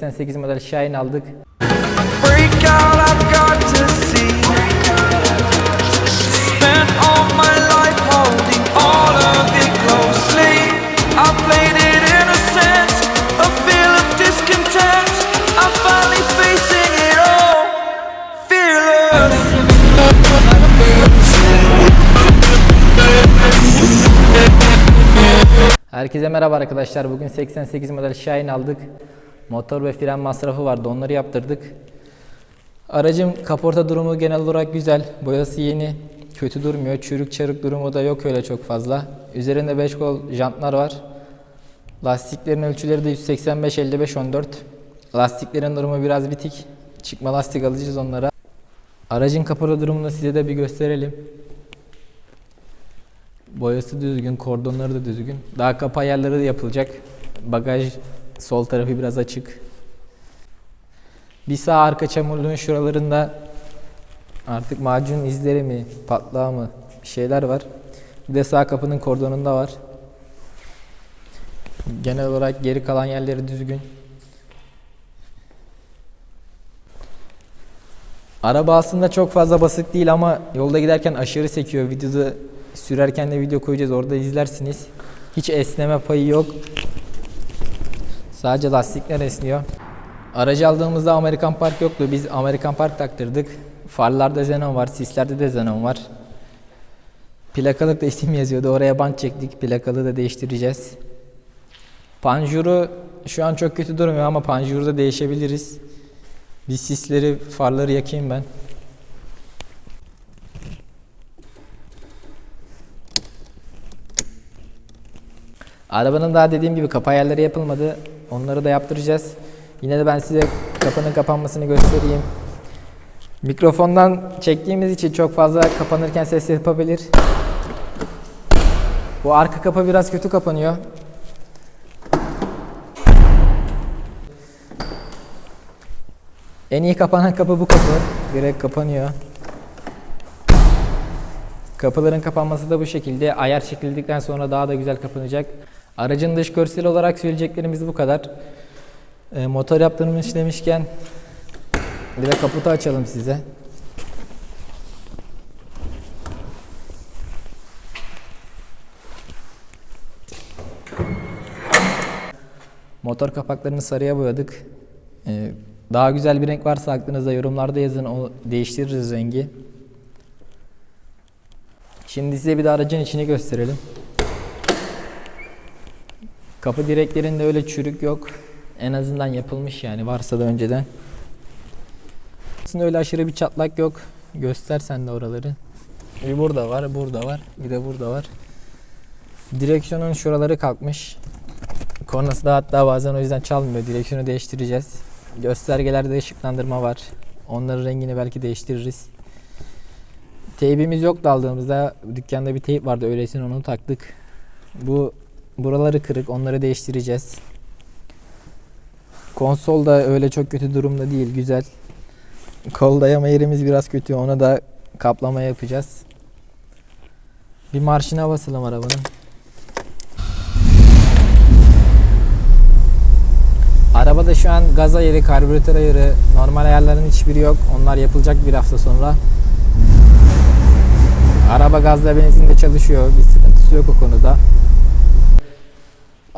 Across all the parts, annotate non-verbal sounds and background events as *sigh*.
88 model Shine aldık. Herkese merhaba arkadaşlar. Bugün 88 model Shine aldık. Motor ve fren masrafı vardı. Onları yaptırdık. Aracın kaporta durumu genel olarak güzel. Boyası yeni. Kötü durmuyor. Çürük çarık durumu da yok öyle çok fazla. Üzerinde 5 kol jantlar var. Lastiklerin ölçüleri de 185 55 14. Lastiklerin durumu biraz bitik. Çıkma lastik alacağız onlara. Aracın kaporta durumunu size de bir gösterelim. Boyası düzgün, kordonları da düzgün. Daha kapı ayarları da yapılacak. Bagaj sol tarafı biraz açık. Bir sağ arka çamurluğun şuralarında artık macun izleri mi, patlağı mı bir şeyler var. Bir de sağ kapının kordonunda var. Genel olarak geri kalan yerleri düzgün. Araba aslında çok fazla basık değil ama yolda giderken aşırı sekiyor. Videoda sürerken de video koyacağız orada izlersiniz. Hiç esneme payı yok. Sadece lastikler esniyor. Aracı aldığımızda Amerikan Park yoktu. Biz Amerikan Park taktırdık. Farlarda xenon var, sislerde de xenon var. Plakalık da isim yazıyordu. Oraya bant çektik. Plakalı da değiştireceğiz. Panjuru şu an çok kötü durmuyor ama panjuru da değişebiliriz. Bir sisleri, farları yakayım ben. Arabanın daha dediğim gibi kapı ayarları yapılmadı. Onları da yaptıracağız. Yine de ben size kapının kapanmasını göstereyim. Mikrofondan çektiğimiz için çok fazla kapanırken ses yapabilir. Bu arka kapı biraz kötü kapanıyor. En iyi kapanan kapı bu kapı. Direkt kapanıyor. Kapıların kapanması da bu şekilde. Ayar çekildikten sonra daha da güzel kapanacak. Aracın dış görsel olarak söyleyeceklerimiz bu kadar. Ee, motor yaptırmış demişken bir de kaputu açalım size. Motor kapaklarını sarıya boyadık. Ee, daha güzel bir renk varsa aklınızda yorumlarda yazın. O değiştiririz rengi. Şimdi size bir de aracın içini gösterelim. Kapı direklerinde öyle çürük yok. En azından yapılmış yani varsa da önceden. Aslında öyle aşırı bir çatlak yok. Göstersen de oraları. Bir burada var, burada var, bir de burada var. Direksiyonun şuraları kalkmış. Kornası da hatta bazen o yüzden çalmıyor. Direksiyonu değiştireceğiz. Göstergelerde ışıklandırma var. Onların rengini belki değiştiririz. Teybimiz yoktu aldığımızda. Dükkanda bir teyp vardı öylesine onu taktık. Bu buraları kırık onları değiştireceğiz. Konsol da öyle çok kötü durumda değil güzel. Kol dayama yerimiz biraz kötü ona da kaplama yapacağız. Bir marşına basalım arabanın. Arabada şu an gaz ayarı, karbüratör ayarı, normal ayarların hiçbiri yok. Onlar yapılacak bir hafta sonra. Araba gazla benzinde çalışıyor. Bir sıkıntısı yok o konuda.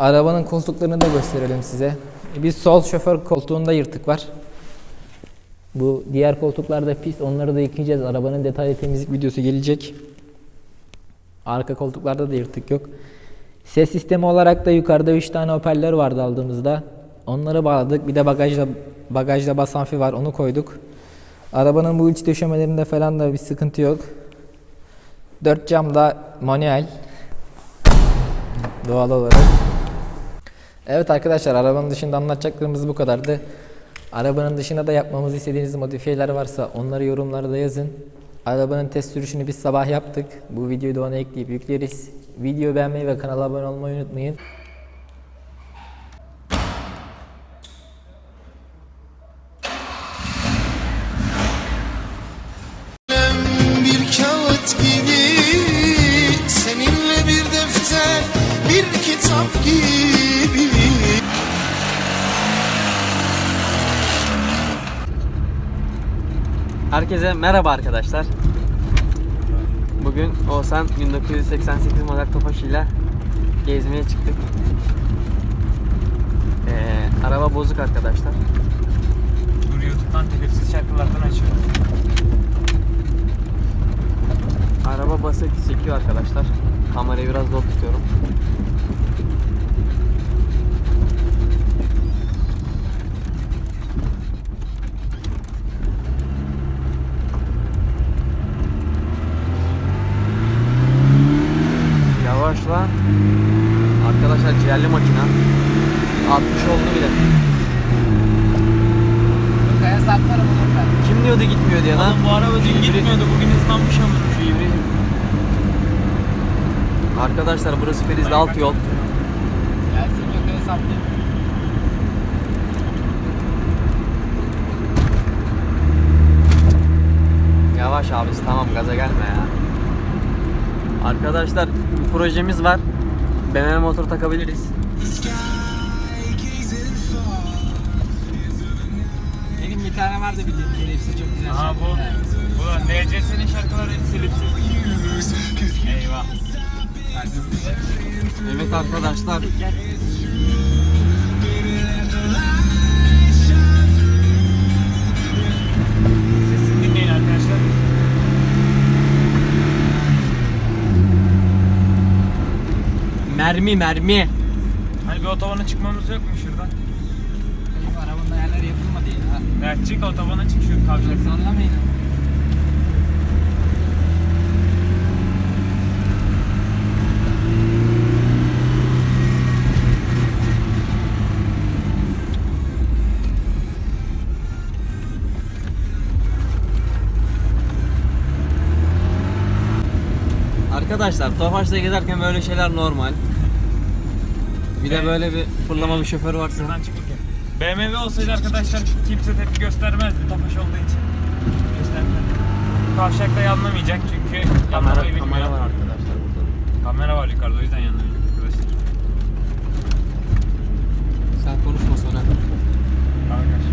Arabanın koltuklarını da gösterelim size. Bir sol şoför koltuğunda yırtık var. Bu diğer koltuklarda pis. Onları da yıkayacağız. Arabanın detaylı temizlik videosu gelecek. Arka koltuklarda da yırtık yok. Ses sistemi olarak da yukarıda 3 tane hoparlör vardı aldığımızda. Onları bağladık. Bir de bagajda bagajda bas amfi var. Onu koyduk. Arabanın bu iç döşemelerinde falan da bir sıkıntı yok. Dört cam da manuel. Doğal olarak. Evet arkadaşlar arabanın dışında anlatacaklarımız bu kadardı. Arabanın dışında da yapmamızı istediğiniz modifiyeler varsa onları yorumlarda yazın. Arabanın test sürüşünü biz sabah yaptık. Bu videoyu da ona ekleyip yükleriz. Videoyu beğenmeyi ve kanala abone olmayı unutmayın. Herkese merhaba arkadaşlar. Bugün Oğuzhan 1988 model Tofaş ile gezmeye çıktık. Ee, araba bozuk arkadaşlar. Dur YouTube'dan telifsiz şarkılardan açıyorum. Araba basık sekiyor arkadaşlar. Kamerayı biraz zor tutuyorum. Ciğerli makina. 60 oldu bile. Kaya saplarım olur ben. Kim diyordu gitmiyor diye lan? Oğlum bu araba dün gitmiyordu bugün hızlanmış ama şu ivri. Arkadaşlar burası Ferizli alt yol. Gelsin yok kaya saplayayım. Yavaş abisi tamam gaza gelme ya. Arkadaşlar bir projemiz var. BMW motor takabiliriz. Benim bir tane vardı bildiğin telifsiz çok güzel. Aha bu. Bu da NCS'nin şarkıları telifsiz. Eyvah. Evet arkadaşlar. Mermi mermi. Hani bir otobana çıkmamız yok mu şuradan? Benim arabanın ayarları yapılmadı ya. Ya çık otobana çık şu kavşak. Zorlamayın. Arkadaşlar Tofaş'ta giderken böyle şeyler normal. Bir de böyle bir fırlama bir şoför varsa. Şuradan çıkırken. BMW olsaydı arkadaşlar kimse tepki göstermezdi Tofaş olduğu için. Göstermez. Kavşakta yanlamayacak çünkü Kamera, bilmiyor. kamera var arkadaşlar burada. Kamera var yukarıda o yüzden yanlamayacak arkadaşlar. Sen konuşma sonra. Arkadaşlar.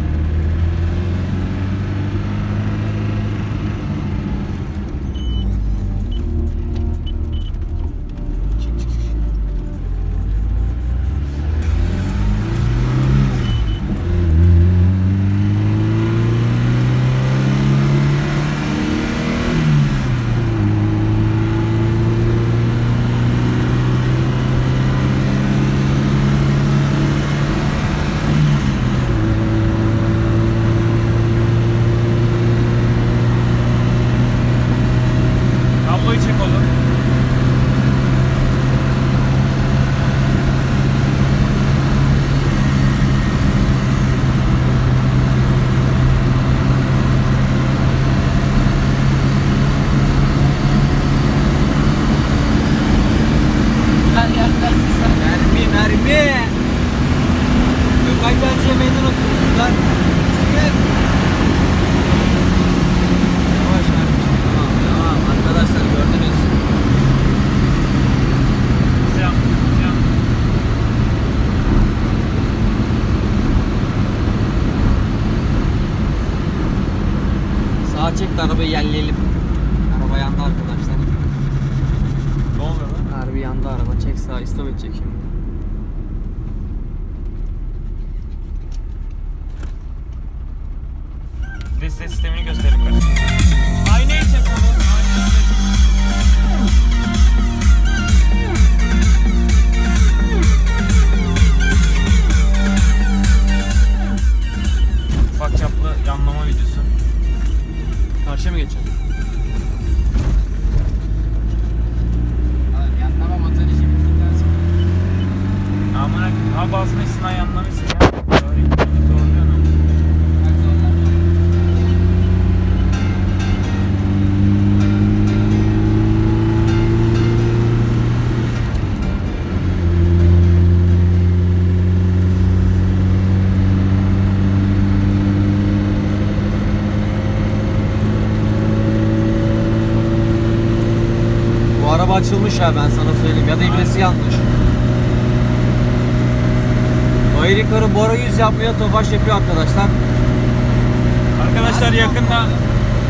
Kabloyu çek oğlum. Her yerdensin sen. Mermi mermi. Gökay Tercihe meydan okuyorlar. Bisiklet. Yavaş mermi. Tamam tamam arkadaşlar gördünüz. Selam. Selam. De arabayı yerleyelim. Araba yandı arkadaşlar. Ne oluyor lan? Harbi yandı araba. Çek sağa istop edecek şimdi. Amına ha basmışsın ha yanlamışsın ya. Bu araba açılmış ha ben sana söyleyeyim ya da ibresi yanlış. Bayır yukarı Bora 100 yapmıyor Tofaş yapıyor arkadaşlar. Arkadaşlar yakında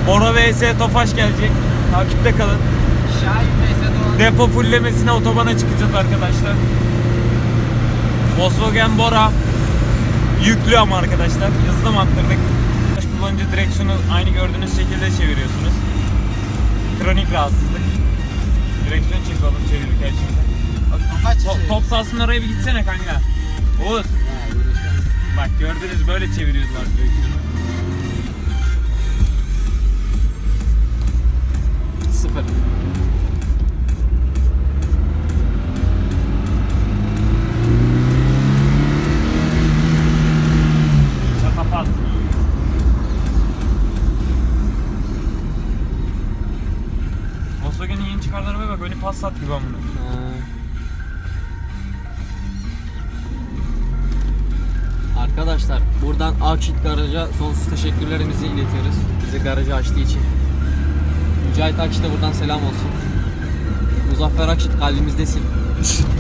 Bora vs Tofaş gelecek. Takipte kalın. Depo fullemesine otobana çıkacağız arkadaşlar. Volkswagen Bora yüklü ama arkadaşlar. Hızlı mantırdık. Kullanıcı direksiyonu aynı gördüğünüz şekilde çeviriyorsunuz. Kronik rahatsızlık. Direksiyon çek oğlum çevirirken şimdi. Top, top sahasının oraya bir gitsene kanka. Oğuz. Bak gördünüz böyle çeviriyorlar direksiyonu. Sıfır. Volkswagen'in yeni çıkardığı arabaya bak önü Passat gibi amına. Arkadaşlar buradan Akşit Garaj'a sonsuz teşekkürlerimizi iletiyoruz. Bize garajı açtığı için. Mücahit Akşit'e buradan selam olsun. Muzaffer Akşit kalbimizdesin. *laughs*